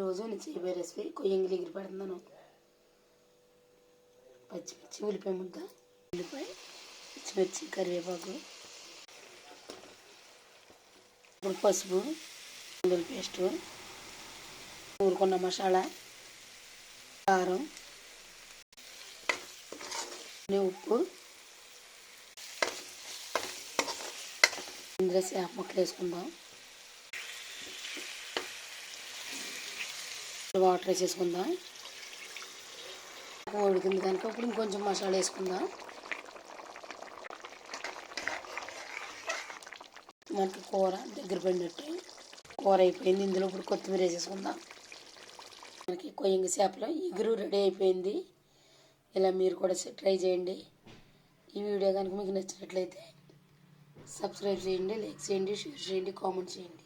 రోజు నేను చేయబోయే రెసిపీ కొయ్యంగిలి ఎగిరి పడుతున్నాను. పచ్చిమిర్చి ఉల్లిపాయ ముద్ద ఉల్లిపాయ పచ్చిమిర్చి కరివేపాకు ఇప్పుడు పసుపు ఉల్లి పేస్టు ఊరుకున్న మసాలా కారం ఉప్పు ఇందులో చేప ముక్కలు వేసుకుందాం. వాటర్ వేసేసుకుందాం. ఉడికింది కనుక ఇప్పుడు ఇంకొంచెం మసాలా వేసుకుందాం. మనకి కూర దగ్గర పడినట్టు. కూర అయిపోయింది. ఇందులో ఇప్పుడు కొత్తిమీర వేసేసుకుందాం. మనకి కొయ్యంగి చేపలో ఎగురు రెడీ అయిపోయింది. ఇలా మీరు కూడా ట్రై చేయండి. ఈ వీడియో కనుక మీకు నచ్చినట్లయితే సబ్స్క్రైబ్ చేయండి లైక్ చేయండి షేర్ చేయండి కామెంట్ చేయండి.